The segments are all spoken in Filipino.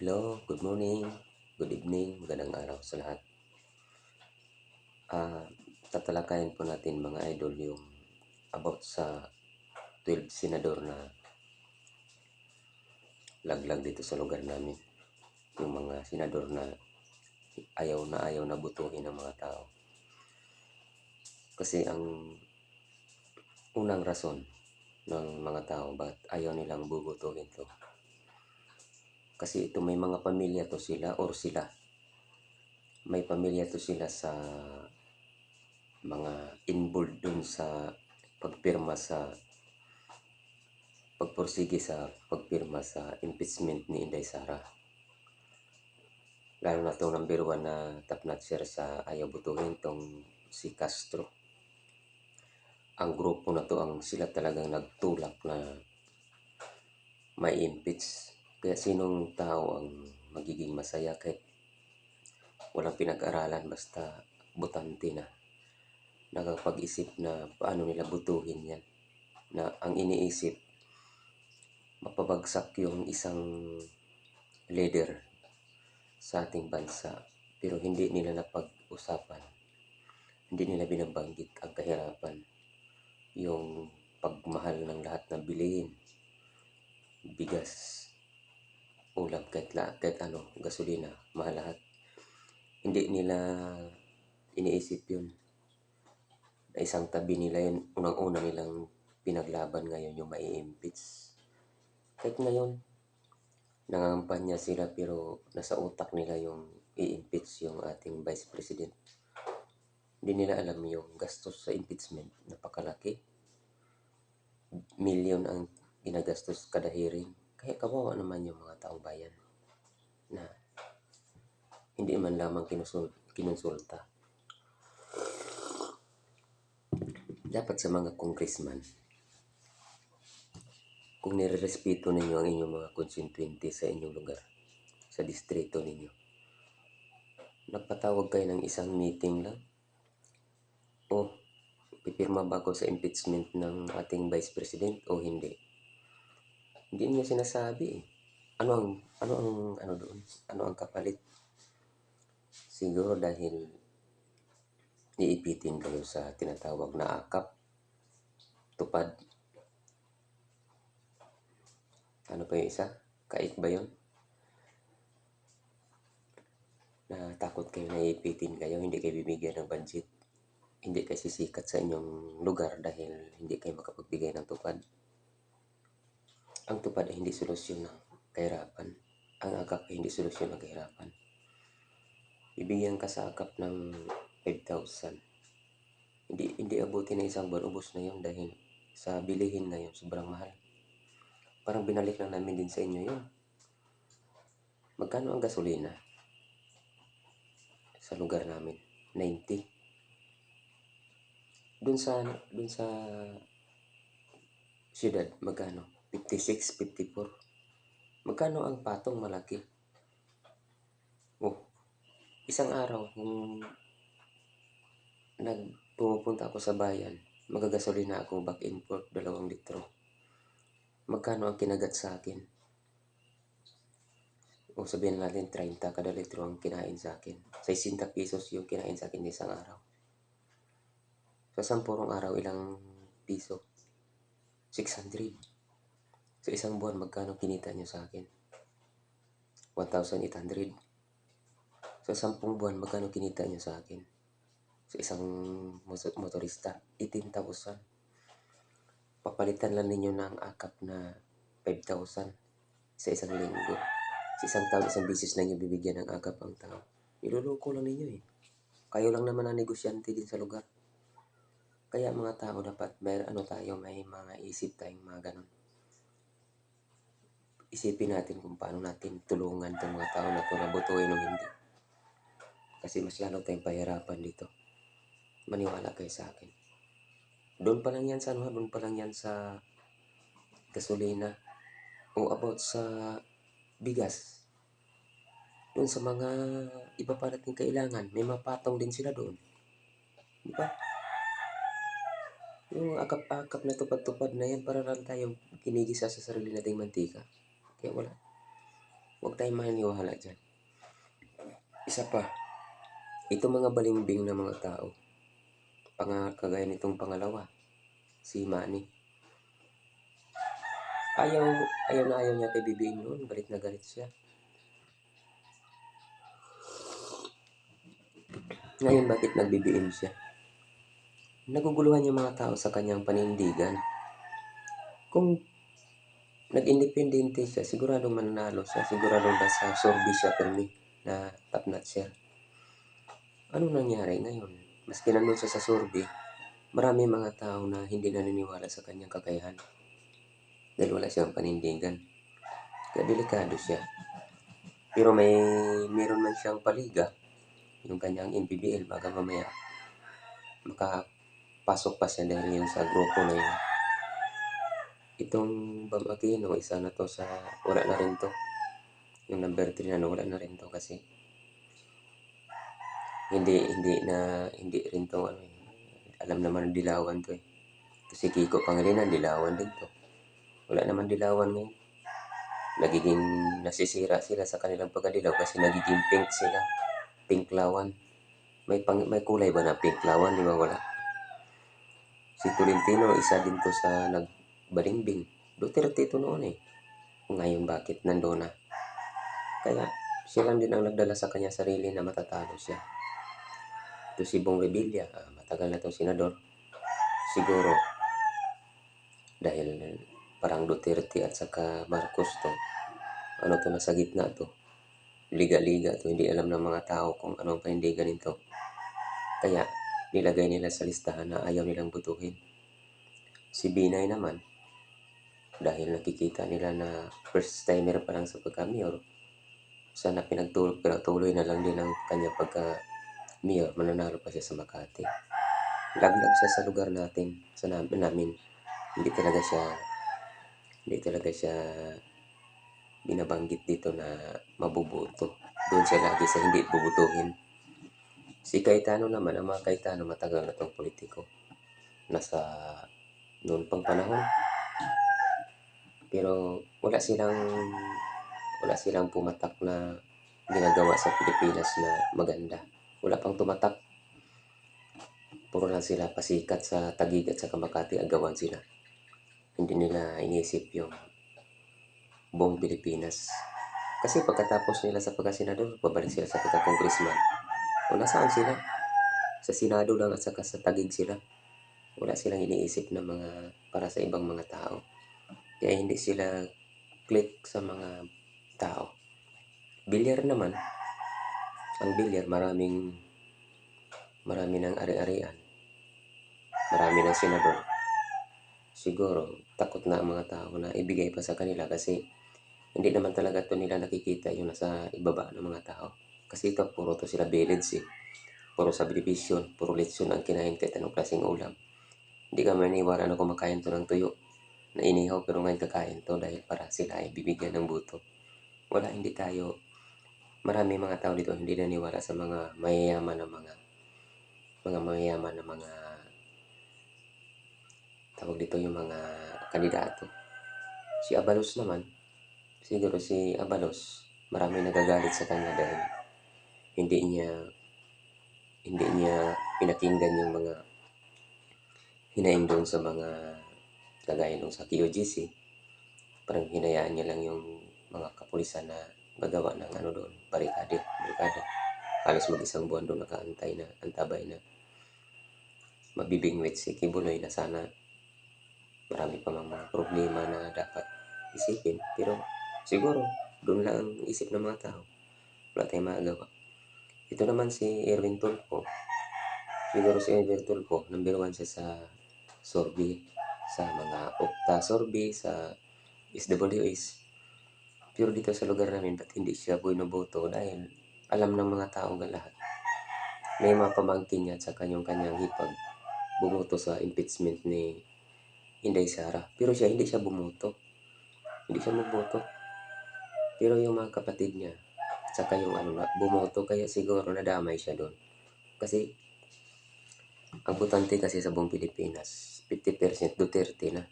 Hello, good morning, good evening, magandang araw sa lahat. Ah, tatalakayin po natin mga idol yung about sa 12 senador na laglag dito sa lugar namin. Yung mga senador na ayaw na ayaw na butuhin ng mga tao. Kasi ang unang rason ng mga tao bakit ayaw nilang bubutuhin to. Kasi ito may mga pamilya to sila or sila. May pamilya to sila sa mga involved dun sa pagpirma sa pagpursige sa pagpirma sa impeachment ni Inday Sara. Lalo na itong number one na top notcher sa ayaw butuhin tong si Castro. Ang grupo na to ang sila talagang nagtulak na may impeach. Kaya sinong tao ang magiging masaya kahit walang pinag-aralan basta butante na. Nakapag-isip na paano nila butuhin yan. Na ang iniisip, mapabagsak yung isang leader sa ating bansa. Pero hindi nila napag-usapan. Hindi nila binabanggit ang kahirapan. Yung pagmahal ng lahat ng bilihin. Bigas, ulam, kahit, ano, gasolina, mahal lahat. Hindi nila iniisip yun. Isang tabi nila yun, unang-una nilang pinaglaban ngayon yung mai-impeach. Kahit ngayon, nangangampanya sila pero nasa utak nila yung i-impeach yung ating Vice President. Hindi nila alam yung gastos sa impeachment, napakalaki. Million ang ginagastos kada hearing. Kaya kawawa naman yung mga taong bayan na hindi man lamang kinusul, kinonsulta. Dapat sa mga congressman, kung nirerespeto ninyo ang inyong mga constituente sa inyong lugar, sa distrito ninyo, nagpatawag kayo ng isang meeting lang, o pipirma ba ako sa impeachment ng ating Vice President o hindi? Hindi niya sinasabi eh. Ano ang, ano ang, ano doon? Ano ang kapalit? Siguro dahil iipitin kayo sa tinatawag na akap, tupad. Ano pa yung isa? Kaik ba yun? Na takot kayo na iipitin kayo, hindi kayo bibigyan ng budget. Hindi kayo sisikat sa inyong lugar dahil hindi kayo makapagbigay ng tupad. Ang tupad ay hindi solusyon ng kahirapan. Ang akap ay hindi solusyon ng kahirapan. Bibigyan ka sa akap ng 5,000. Hindi, hindi abutin na isang buwan, ubos na yun dahil sa bilihin na yun, sobrang mahal. Parang binalik lang namin din sa inyo yun. Magkano ang gasolina? Sa lugar namin, 90. Doon sa, doon sa siyudad, magkano? 56, 54. Magkano ang patong malaki? Oh, isang araw, kung nagpumupunta ako sa bayan, magagasolina ako back and forth, dalawang litro. Magkano ang kinagat sa akin? O sabihin natin 30 kada litro ang kinain sa akin. 60 pesos yung kinain sa akin isang araw. Sa sampurong araw, ilang piso? 600. Sa isang buwan, magkano kinita nyo sa akin? 1,800. Sa sampung buwan, magkano kinita nyo sa akin? Sa isang motorista, 18,000. Papalitan lang ninyo ng akap na 5,000 sa isang linggo. Sa isang taon, isang bisis lang yung bibigyan ng akap ang tao. Niloloko lang ninyo eh. Kayo lang naman ang negosyante din sa lugar. Kaya mga tao dapat may ano tayo, may mga isip tayong mga ganun. Isipin natin kung paano natin tulungan itong mga tao na ito na butuin o hindi. Kasi mas lalo tayong pahirapan dito. Maniwala kayo sa akin. Doon pa lang yan sa ano, doon pa lang yan sa gasolina o about sa bigas. Doon sa mga iba pa nating kailangan, may mapatong din sila doon. Di ba? Yung akap-akap na tupad-tupad na yan para lang tayo kinigisa sa sarili nating mantika. Kaya wala. Huwag tayong maniniwala dyan. Isa pa, itong mga balimbing na mga tao, pang kagaya nitong pangalawa, si Manny. Ayaw, ayaw na ayaw niya kay BBM noon, galit na galit siya. Ngayon, bakit nag-BBM siya? Naguguluhan yung mga tao sa kanyang panindigan. Kung nag-independente siya, siguradong mananalo siya, siguradong nasa sorbi siya permi na top notch siya. Ano nangyari ngayon? Maski nandun siya sa sorbi, marami mga tao na hindi naniniwala sa kanyang kakayahan. Dahil wala siyang panindigan. Kaya delikado siya. Pero may meron man siyang paliga, yung kanyang NPBL, baga mamaya makapasok pa siya dahil yung sa grupo na yun. Itong Bam Aquino, isa na to sa, wala na rin to. Yung number 3 na, wala na rin to kasi hindi hindi na hindi rin to ano alam naman dilawan to eh. To si Kiko Pangilinan dilawan din to. Wala naman dilawan ngayon. Nagiging nasisira sila sa kanilang pagkadilaw kasi nagiging pink sila. Pink lawan. May pang, may kulay ba na pink lawan? Di ba wala? Si Tolentino isa din to sa nagbalimbing Duterte ito noon eh ngayon bakit nandoon na kaya siya lang din ang nagdala sa kanya sarili na matatalo siya ito si Bong Revilla, ah, matagal na itong senador. Siguro, dahil parang Duterte at saka Marcos to, ano to nasa gitna to, liga-liga to, hindi alam ng mga tao kung ano ang panindigan nito. Kaya, nilagay nila sa listahan na ayaw nilang butuhin. Si Binay naman, dahil nakikita nila na first timer pa lang sa pagka-mayor, sana pinagtuloy na lang din ang kanya pagka Mayor, mananalo pa siya sa Makati. Laglag siya sa lugar natin, sa namin, namin. Hindi talaga siya, hindi talaga siya binabanggit dito na mabubuto. Doon siya lagi sa hindi bubutuhin. Si Cayetano naman, ang mga Cayetano matagal na tong politiko. Nasa noon pang panahon. Pero wala silang wala silang pumatak na ginagawa sa Pilipinas na maganda wala pang tumatak. Puro lang sila pasikat sa Tagig at sa Kamakati, agawan sila. Hindi nila inisip yung buong Pilipinas. Kasi pagkatapos nila sa pagkasenador, babalik sila sa pagka-congressman. O nasaan sila? Sa Senado lang at saka sa Tagig sila. Wala silang iniisip na mga para sa ibang mga tao. Kaya hindi sila click sa mga tao. Bilyar naman, ang bilyar maraming marami ng ari-arian. Marami ng senador siguro takot na ang mga tao na ibigay pa sa kanila kasi hindi naman talaga to nila nakikita yung nasa ibaba ng mga tao. Kasi ito puro to sila village eh. Puro subdivision puro lechon ang kinain kahit anong klaseng ulam? Hindi ka maniwala na kumakain to ng tuyo na inihaw pero ngayon kakain to dahil para sila ay bibigyan ng buto wala hindi tayo marami mga tao dito hindi naniwala sa mga mayayaman na mga mga mayayaman na mga tawag dito yung mga kandidato. Si Abalos naman, siguro si Abalos, marami nagagalit sa kanya dahil hindi niya hindi niya pinakinggan yung mga hinaing doon sa mga kagaya nung sa QGC. Parang hinayaan niya lang yung mga kapulisan na gagawa ng ano doon, barikade, barikada. Halos mag-isang buwan doon nakaantay na, antabay na mabibingwit si Kibuloy na sana marami pa mang mga problema na dapat isipin. Pero siguro, doon lang ang isip ng mga tao. Wala tayong magagawa. Ito naman si Erwin Tulfo. Siguro si Erwin Tulfo, number one siya sa Sorbi, sa mga Okta Sorbi, sa SWS. Pero dito sa lugar namin, ba't hindi siya boto dahil alam ng mga tao ang lahat. May mga pamangkin niya at saka yung kanyang hipag bumoto sa impeachment ni Inday Sara. Pero siya, hindi siya bumoto. Hindi siya magboto. Pero yung mga kapatid niya, at saka yung ano bumoto, kaya siguro nadamay siya doon. Kasi, ang butante kasi sa buong Pilipinas, 50% Duterte na.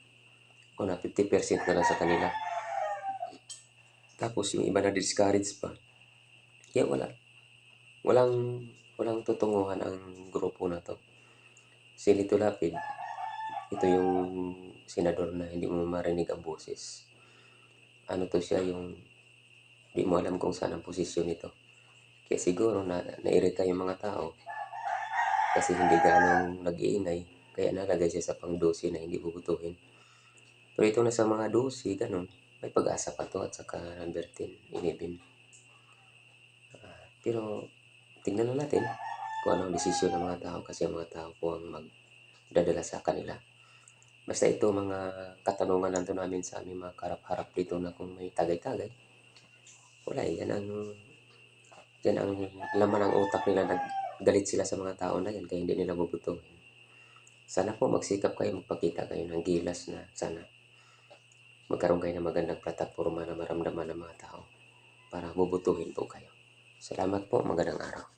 O na, 50% na lang sa kanila. Tapos yung iba na-discourage pa. Kaya wala. Walang, walang tutunguhan ang grupo na to. Si Lito Lapid, ito yung senador na hindi mo marinig ang boses. Ano to siya yung hindi mo alam kung saan ang posisyon nito. Kaya siguro na nairita yung mga tao kasi hindi ganong nag-iingay kaya nalagay siya sa pang-12 na hindi bubutuhin. Pero ito na sa mga 12, ganun, may pag-asa pa to at saka number 10, 11. Ah, pero tingnan na natin kung ano ang desisyon ng mga tao kasi ang mga tao po ang magdadala sa kanila. Basta ito mga katanungan lang to namin sa aming mga karap-harap dito na kung may tagay-tagay. Wala eh, yan ang yan ang laman ng utak nila naggalit sila sa mga tao na yan kaya hindi nila bubutuhin. Sana po magsikap kayo, magpakita kayo ng gilas na sana magkaroon kayo ng magandang platforma na maramdaman ng mga tao para bubutuhin po kayo. Salamat po, magandang araw.